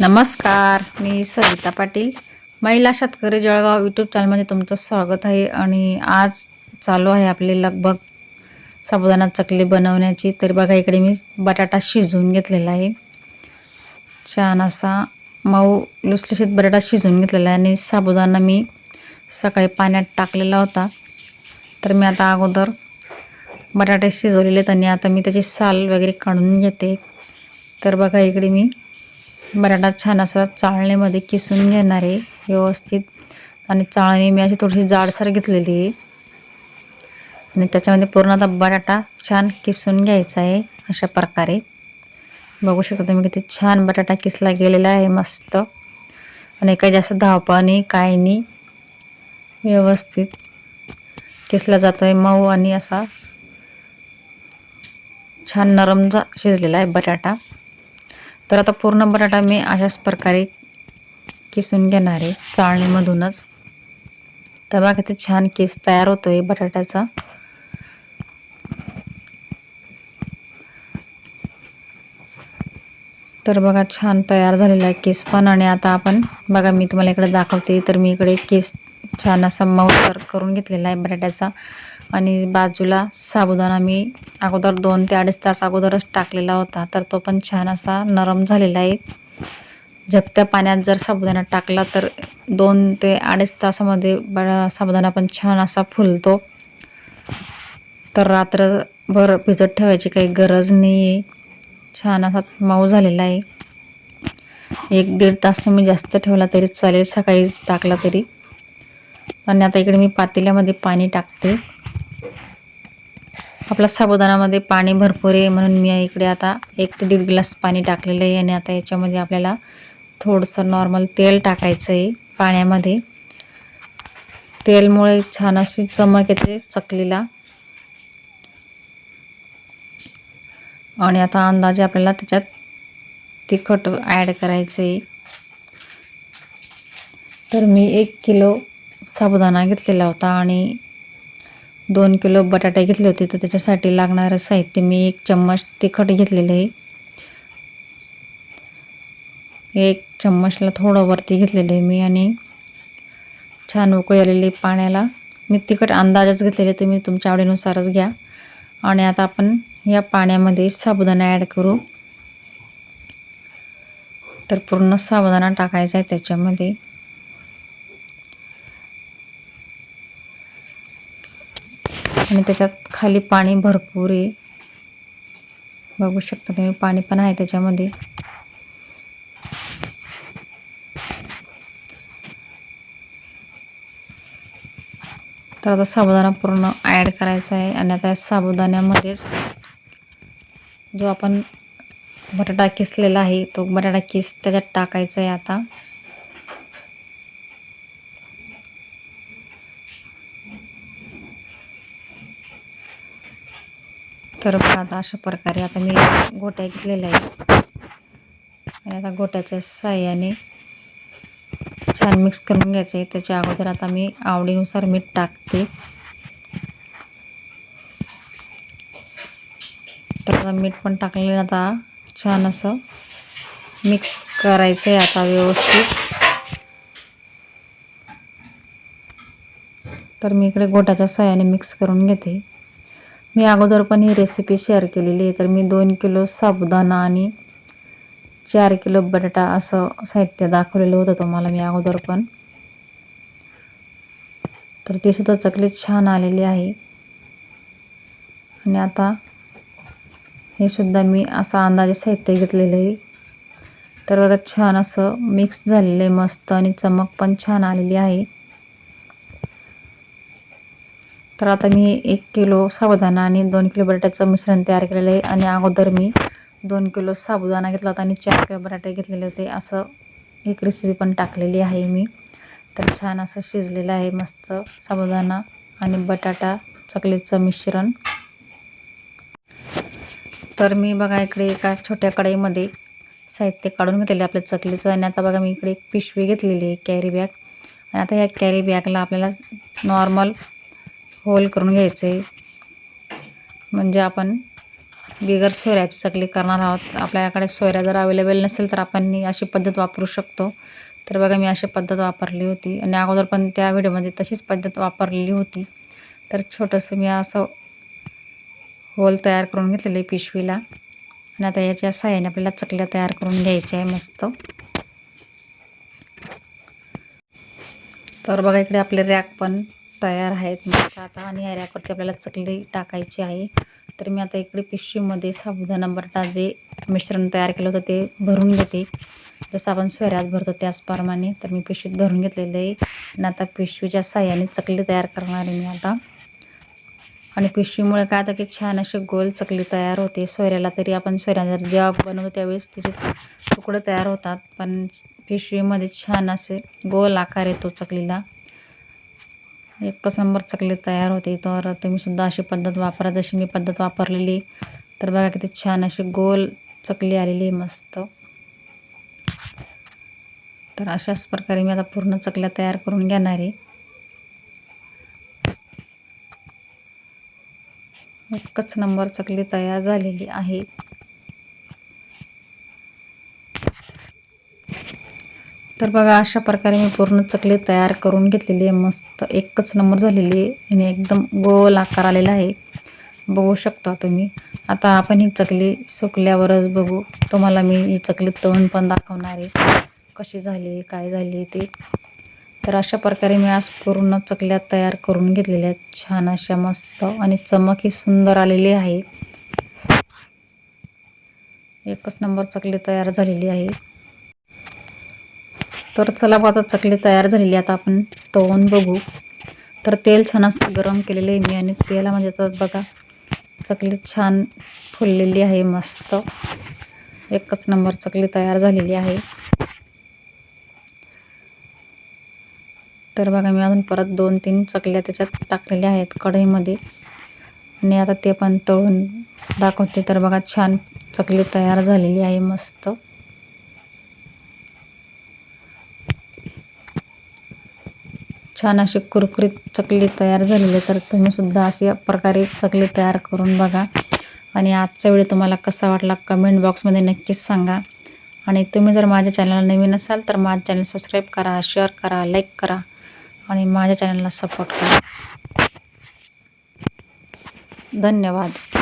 नमस्कार मी सविता पाटील. महिला शेतकरी जळगाव यूट्यूब चॅनलमध्ये तुमचं स्वागत आहे आणि आज चालू आहे आपले लगभग साबुदाणा चकली बनवण्याची. तर बघा इकडे मी बटाटा शिजवून घेतलेला आहे. छान असा मऊ लुसलुशीत बटाटा शिजवून घेतलेला आहे आणि साबुदाणा मी सकाळी पाण्यात टाकलेला होता. तर मी आता अगोदर बटाटे शिजवलेले आहेत आणि आता मी त्याची साल वगैरे काढून घेते. तर बघा इकडे मी बटाटा छान असा चाळणीमध्ये किसून घेणार आहे व्यवस्थित. आणि चाळणी मी अशी थोडीशी जाडसर घेतलेली आहे. आणि त्याच्यामध्ये पूर्ण आता बटाटा छान किसून घ्यायचा आहे अशा प्रकारे. बघू शकता तुम्ही किती छान बटाटा किसला गेलेला आहे मस्त. आणि काही जास्त धावपळ नाही काय नाही. व्यवस्थित. किसला जातो आहे मऊ आणि असा छान नरम जा शिजलेला आहे बटाटा. तर आता पूर्ण बटाटा मी अशाच प्रकारे किसून घेणार आहे चाळणीमधूनच. तर बघा किती छान केस तयार होतो आहे बटाट्याचा. तर बघा छान तयार झालेला आहे केस पण आणि आता आपण बघा मी तुम्हाला इकडे दाखवते. तर मी इकडे केस छान असा मऊसर करून घेतलेला आहे बटाट्याचा. आणि बाजूला साबुदाणा मी अगोदर दोन ते अडीच तास अगोदरच टाकलेला होता. तर तो पण छान असा नरम झालेला आहे. झपत्या पाण्यात जर साबुदाणा टाकला तर दोन ते अडीच तासामध्ये साबुदाणा पण छान असा फुलतो. तर रात्रभर भिजत ठेवायची काही गरज नाही आहे छान असा मऊ झालेला आहे. एक दीड तास मी जास्त ठेवला तरी चालेल सकाळीच टाकला तरी. आणि आता इकडे मी पातेल्यामध्ये पाणी टाकते. आपल्या साबुदाणामध्ये पाणी भरपूर आहे म्हणून मी इकडे आता एक ते दीड ग्लास पाणी टाकलेलं आहे आणि आता याच्यामध्ये आपल्याला थोडंसं नॉर्मल तेल टाकायचं आहे पाण्यामध्ये. तेलमुळे छान अशी चमक येते चकलीला. आणि आता अंदाजे आपल्याला त्याच्यात तिखट ॲड करायचं आहे तर मी एक किलो साबुदाणा घेतलेला होता आणि दोन किलो बटाटे घेतले होते. तर त्याच्यासाठी लागणारं साहित्य मी एक चम्मच तिखट घेतलेले आहे. एक चम्मचला थोडं वरती घेतलेलं आहे मी आणि छान उकळी आलेली पाण्याला. मी तिखट अंदाजच घेतलेले तुम्ही तुमच्या आवडीनुसारच घ्या. आणि आता आपण या पाण्यामध्ये साबुदाणा ॲड करू. तर पूर्ण साबुदाणा टाकायचा आहे त्याच्यामध्ये. आणि त्याच्यात खाली पाणी भरपूर आहे. बघू शकता तुम्ही पाणी पण आहे त्याच्यामध्ये. तर आता साबुदाणा पूर्ण ॲड करायचा आहे आणि आता या साबुदाण्यामध्येच जो आपण बटाटा किसलेला आहे तो बटाटा किस त्याच्यात टाकायचा आहे आता. तर बघा आता अशा प्रकारे आता मी गोट्या घेतलेल्या आहेत. आणि आता गोट्याच्या साह्याने छान मिक्स करून घ्यायचं आहे. त्याच्या अगोदर आता मी आवडीनुसार मीठ टाकते. तर आता मीठ पण टाकलेलं आता. छान असं मिक्स करायचं आहे आता व्यवस्थित. तर मी इकडे गोट्याच्या साह्याने मिक्स करून घेते. मी अगोदर पण ही रेसिपी शेअर केलेली आहे. तर मी दोन किलो साबुदाणा आणि चार किलो बटाटा असं साहित्य दाखवलेलं होतं तुम्हाला मी अगोदर पण. तर ती सुद्धा चकली छान आलेली आहे. आणि आता हे सुद्धा मी असं अंदाजे साहित्य घेतलेलं आहे. तर बघा छान असं मिक्स झालेलं आहे मस्त आणि चमक पण छान आलेली आहे. तर आता मी एक किलो साबुदाणा आणि दोन किलो बटाट्याचं मिश्रण तयार केलेलं आहे. आणि अगोदर मी दोन किलो साबुदाणा घेतला होता आणि चार किलो बटाटे घेतलेले होते. असं एक रेसिपी पण टाकलेली आहे मी. तर छान असं शिजलेलं आहे. मस्त साबुदाणा आणि बटाटा चकलीचं मिश्रण. तर मी बघा इकडे एका छोट्या कढईमध्ये साहित्य काढून घेतलेले आपल्या चकलीचं. आणि आता बघा मी इकडे एक पिशवी घेतलेली आहे कॅरी बॅग आणि आता या कॅरी बॅगला आपल्याला नॉर्मल होल करून घ्यायचं. आहे म्हणजे आपण बिगर सोयऱ्याची चकली करणार आहोत. आपल्याकडे सोयऱ्या जर अवेलेबल नसेल तर आपण अशी पद्धत वापरू शकतो. तर बघा मी अशी पद्धत वापरली होती. आणि अगोदर पण त्या व्हिडिओमध्ये तशीच पद्धत वापरलेली होती. तर छोटंसं मी असं होल तयार करून घेतलेलं आहे पिशवीला. आणि आता याच्या साह्याने आपल्याला चकल्या तयार करून घ्यायच्या आहे मस्त. तर बघा इकडे आपले रॅक पण तयार आहेत. म्हणजे मस्त आता आणि या रॅकवरती आपल्याला चकली टाकायची आहे. तर मी आता इकडे पिशवीमध्ये साबुदाणा बटाटा जे मिश्रण तयार केलं होतं ते भरून घेते. जसं आपण सोयऱ्यात भरतो त्याचप्रमाणे तर मी पिशवीत भरून घेतलेलं आहे. आणि आता पिशवीच्या साह्याने चकली तयार करणार आहे मी आता. आणि पिशवीमुळे काय आता की छान असे गोल चकली तयार होते. सोयऱ्याला तरी आपण सोयऱ्या जर जेव्हा बनवतो त्यावेळेस त्याचे तुकडे तयार होतात. पण पिशवीमध्ये छान असे गोल आकार येतो चकलीला. एकच नंबर चकली तयार होते. तर तुम्ही सुद्धा अशी पद्धत वापरा. जशी मी पद्धत वापरलेली तर बघा किती छान अशी गोल चकली आलेली आहे मस्त. तर अशाच प्रकारे मी आता पूर्ण चकल्या तयार करून घेणार आहे. एकच नंबर चकली तयार झालेली आहे. तर बघा अशा प्रकारे मी पूर्ण चकली तयार करून घेतलेली आहे. मस्त एकच नंबर झालेली आहे आणि एकदम गोल आकार आलेला आहे. बघू शकता तुम्ही. आता आपण ही चकली सुकल्यावरच बघू. तुम्हाला मी ही चकली तळून पण दाखवणार आहे. कशी झाली काय झाली ते. तर अशा प्रकारे मी आज पूर्ण चकल्या तयार करून घेतलेल्या आहेत. छान अशा मस्त आणि चमक ही सुंदर आलेली आहे. एकच नंबर चकली तयार झालेली आहे. तर चला आता चकली तयार झालेली आता आपण तळून बघू. तर तेल छान असं गरम केलेलं आहे मी आणि तेला म्हणजे आता बघा चकली छान फुललेली आहे मस्त. एकच नंबर चकली तयार झालेली आहे. तर बघा मी अजून परत दोन तीन चकल्या त्याच्यात टाकलेल्या आहेत कढईमध्ये. आणि आता ते पण तळून दाखवते. तर बघा छान चकली तयार झालेली आहे मस्त. छान अशी कुरकुरीत चकली तयार झालेली तर तुम्हीसुद्धा अशी अशा प्रकारे चकली तयार करून बघा. आणि आजचा व्हिडिओ तुम्हाला कसा वाटला कमेंट बॉक्समध्ये नक्कीच सांगा. आणि तुम्ही जर माझ्या चॅनलला नवीन असाल तर माझं चॅनल सबस्क्राईब करा शेअर करा लाईक करा. आणि माझ्या चॅनलला सपोर्ट करा. धन्यवाद.